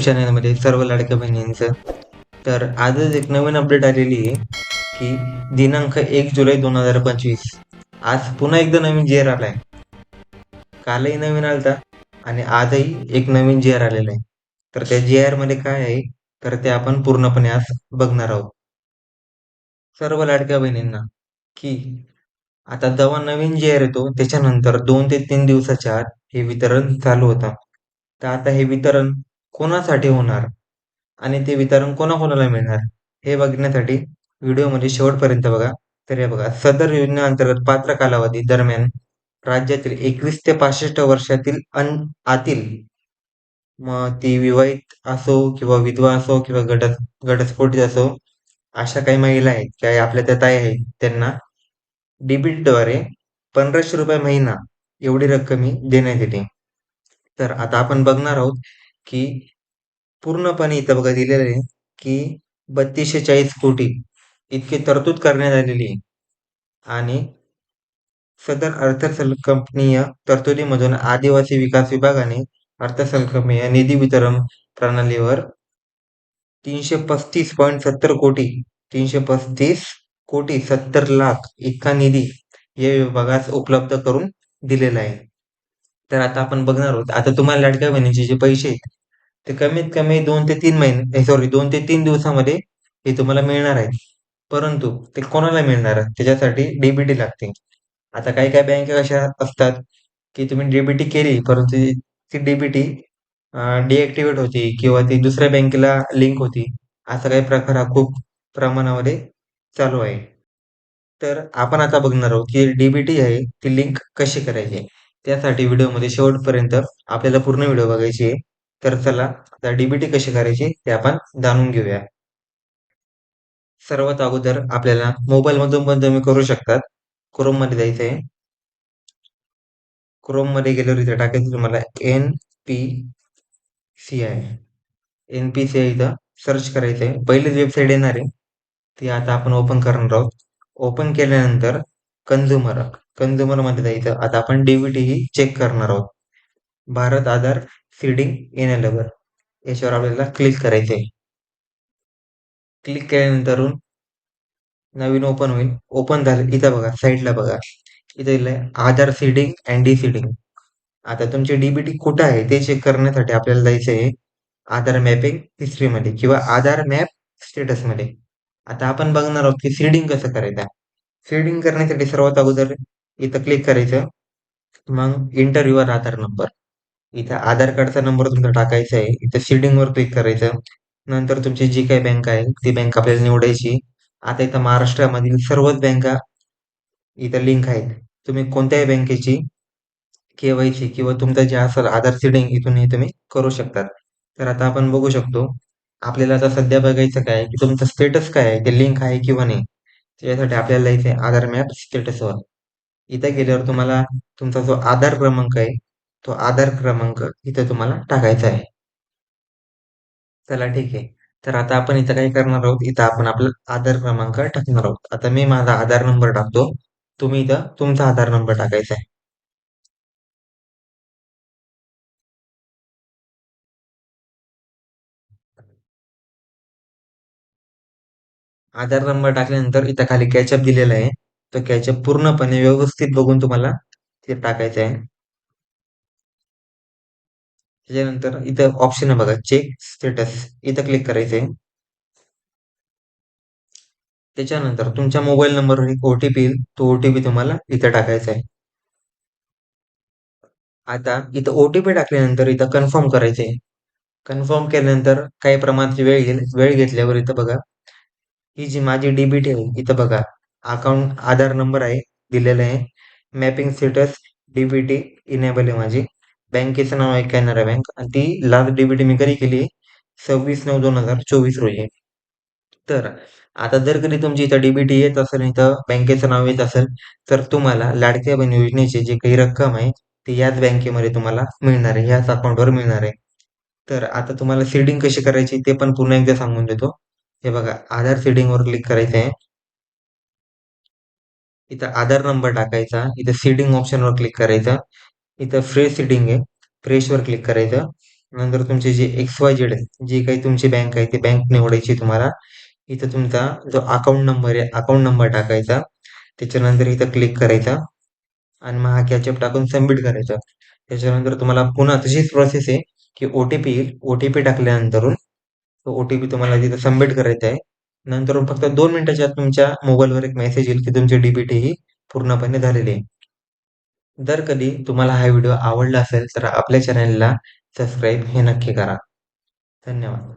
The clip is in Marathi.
चॅनलमध्ये सर्व लाडक्या बहिणींचं. तर आजच एक नवीन अपडेट आलेली आहे की दिनांक एक जुलै दोन हजार पंचवीस. आज पुन्हा एकदा नवीन जेअर आर आलाय. कालही नवीन आलता आणि आजही एक नवीन जेअर आर आलेला आहे. तर त्या जे आरमध्ये काय आहे? तर ते आपण पूर्णपणे आज बघणार आहोत. सर्व लाडक्या बहिणींना की आता जेव्हा नवीन जे आर येतो त्याच्यानंतर दोन ते तीन दिवसाच्या आत हे वितरण चालू होतं. तर आता हे वितरण कोणासाठी होणार? आणि ते वितरण कोणाकोणाला मिळणार? हे बघण्यासाठी व्हिडिओमध्ये म्हणजे शेवटपर्यंत बघा. तर हे बघा सदर योजनेअंतर्गत पात्र कालावधी दरम्यान राज्यातील एकवीस ते पासष्ट वर्षातील अन आतील मग ती विवाहित असो किंवा विधवा असो किंवा घट घटस्फोटित असो अशा काही महिला आहेत काही आपल्या त्या ताई आहेत त्यांना डेबिटद्वारे पंधराशे रुपये महिना एवढी रक्कम देण्यात येते. तर आता आपण बघणार आहोत की पूर्णपणे इथं बघा दिलेलं आहे की बत्तीसशे चाळीस कोटी इतकी तरतूद करण्यात आलेली आहे. आणि सदर अर्थसंकल्पनीय तरतुदीमधून आदिवासी विकास विभागाने अर्थसंकल्पनीय निधी वितरण प्रणालीवर तीनशे पस्तीस पॉईंट सत्तर कोटी तीनशे पस्तीस कोटी सत्तर लाख इतका निधी या विभागास उपलब्ध करून दिलेला आहे. तर आता आपण बघणार आहोत. आता तुम्हाला लाडक्या बहिणीचे जे पैसे आहेत ते कमीत कमी दोन ते तीन महिने सॉरी दोन ते तीन दिवसामध्ये हे तुम्हाला मिळणार आहे परंतु ते कोणाला मिळणार? त्याच्यासाठी डीबीटी लागते. आता काही काही बँका अशा असतात की तुम्ही डीबीटी केली परंतु ती डीबीटी डिॲक्टिवेट होती किंवा ती दुसऱ्या बँकेला लिंक होती असा काही प्रकार हा खूप प्रमाणामध्ये चालू आहे. तर आपण आता बघणार आहोत की डीबीटी आहे ती लिंक कशी करायची? त्यासाठी व्हिडिओमध्ये शेवटपर्यंत आपल्याला पूर्ण व्हिडिओ बघायची आहे. तर चला आता डीबीटी कशी करायची ते आपण जाणून घेऊया. सर्वात अगोदर आपल्याला मोबाईल मधून पण तुम्ही करू शकतात. क्रोममध्ये जायचं आहे क्रोममध्ये गेल्यावर इथे टाकायचं तुम्हाला N P C I N P C I इथं सर्च करायचं आहे पहिलीच वेबसाईट येणार आहे ती आता आपण ओपन करणार आहोत. ओपन केल्यानंतर कन्झ्युमर कंझ्युमरमध्ये जायचं आता आपण डीबीटी ही चेक करणार आहोत. भारत आधार सीडिंग एनेलेबल याच्यावर आपल्याला क्लिक करायचंय. क्लिक केल्यानंतर नवीन ओपन होईल. ओपन झालं. इथं बघा साईडला बघा. इथं लिहिलंय Aadhaar seeding and D seeding आता तुमची डीबीटी कुठं आहे ते चेक करण्यासाठी आपल्याला जायचं आहे आधार मॅपिंग हिस्ट्रीमध्ये किंवा आधार मॅप स्टेटसमध्ये आता आपण बघणार आहोत की सीडिंग कसं करायचं सीडिंग करण्यासाठी सर्वात अगोदर इथं क्लिक करायचं. मग इंटरव्ह्यूवर आधार नंबर इथं आधार कार्डचा नंबर तुमचा टाकायचा आहे. इथं सीडिंगवर क्लिक करायचं. नंतर तुमची जी काही बँक आहे ती बँक आपल्याला निवडायची. आता इथं महाराष्ट्रामधील सर्वच बँका इथं लिंक आहेत. तुम्ही कोणत्याही बँकेची केवायसी किंवा तुमचं जे असेल आधार सीडिंग इथूनही तुम्ही करू शकतात. तर आता आपण बघू शकतो आपल्याला आता सध्या बघायचं काय की तुमचं स्टेटस काय आहे? ते लिंक आहे किंवा नाही? त्याच्यासाठी आपल्याला इथे आधार मॅप स्टेटसवर इथं गेल्यावर तुम्हाला तुमचा जो आधार क्रमांक आहे तो आधार क्रमांक इथं तुम्हाला टाकायचा आहे. चला ठीक आहे. तर आता आपण इथं काय करणार आहोत? इथं आपण आपला आधार क्रमांक टाकणार आहोत. आता मी माझा आधार नंबर टाकतो. तुम्ही इथं तुमचा आधार नंबर टाकायचा आहे. आधार नंबर टाकल्यानंतर इथं खाली कॅचअप दिलेला आहे. तर कॅचअप पूर्णपणे व्यवस्थित बघून तुम्हाला ते टाकायचं आहे. त्याच्यानंतर इथं ऑप्शन आहे बघा चेक स्टेटस इथं क्लिक करायचं आहे त्याच्यानंतर तुमच्या मोबाईल नंबरवर एक ओटीपी येईल. तो ओटीपी तुम्हाला इथं टाकायचा आहे. आता इथं ओटीपी टाकल्यानंतर इथं कन्फर्म करायचं आहे कन्फर्म केल्यानंतर काही प्रमाणात वेळ घेईल वेळ घेतल्यावर इथं बघा ही जी माझी डीबीटी आहे इथं बघा. अकाउंट आधार नंबर आहे दिलेला आहे. मॅपिंग स्टेटस डीबीटी इनेबल आहे माझी. बँकेचं नाव आहे कॅनरा बँक आणि ती लास्ट डीबीटी मी कधी केली? सव्वीस नऊ दोन हजार चोवीस रोजी. तर आता जर कधी तुमची इथं डीबीटी येत असेल इथं बँकेचं नाव येत असेल तर तुम्हाला लाडक्या बहीण योजनेची जी काही रक्कम आहे ती याच बँकेमध्ये तुम्हाला मिळणार आहे याच अकाउंटवर मिळणार आहे. तर आता तुम्हाला सीडिंग कशी करायची ते पण पुन्हा एकदा सांगून देतो. हे बघा आधार सीडिंगवर क्लिक करायचं आहे इथं आधार नंबर टाकायचा इथं सीडिंग ऑप्शनवर क्लिक करायचं इथं फ्रेश सीडिंग आहे फ्रेशवर क्लिक करायचं. नंतर तुमचे जे एक्स वाय जेड आहे जे काही तुमची बँक आहे ती बँक निवडायची तुम्हाला. इथं तुमचा जो अकाउंट नंबर आहे अकाउंट नंबर टाकायचा. त्याच्यानंतर इथं क्लिक करायचा. आणि मग हा कॅचअप टाकून सबमिट करायचा. त्याच्यानंतर तुम्हाला पुन्हा तशीच प्रोसेस आहे की ओ टी पी येईल. ओ टी पी टाकल्यानंतरून तो ओ टी पी तुम्हाला तिथं सबमिट करायचा आहे. नंतर फक्त दोन मिनिटाच्या आत तुमच्या मोबाईलवर एक मेसेज येईल की तुमची डीबीटी ही पूर्णपणे झालेली आहे. जर कधी तुम्हाला हा व्हिडिओ आवडला असेल तर आपल्या चॅनलला सबस्क्राईब हे नक्की करा. धन्यवाद.